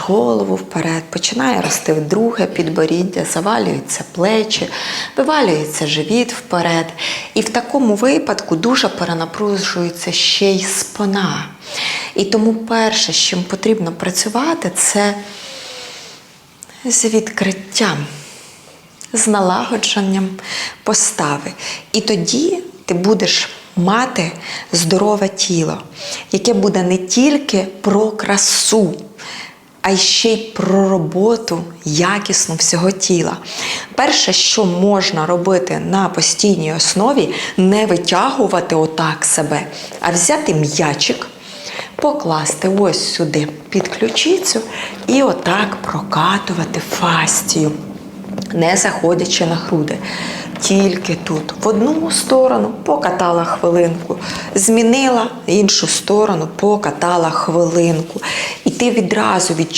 голову вперед, починає рости друге підборіддя, завалюються плечі, вивалюється живіт вперед. І в такому випадку дуже перенапружується ще й спина. І тому перше, з чим потрібно працювати, це з відкриттям, з налагодженням постави. І тоді ти будеш мати здорове тіло, яке буде не тільки про красу, а ще й про роботу якісну всього тіла. Перше, що можна робити на постійній основі, не витягувати отак себе, а взяти м'ячик, покласти ось сюди під ключицю і отак прокатувати фастію, не заходячи на груди. Тільки тут в одну сторону покатала хвилинку, змінила іншу сторону, покатала хвилинку. Ти відразу відчуваєш,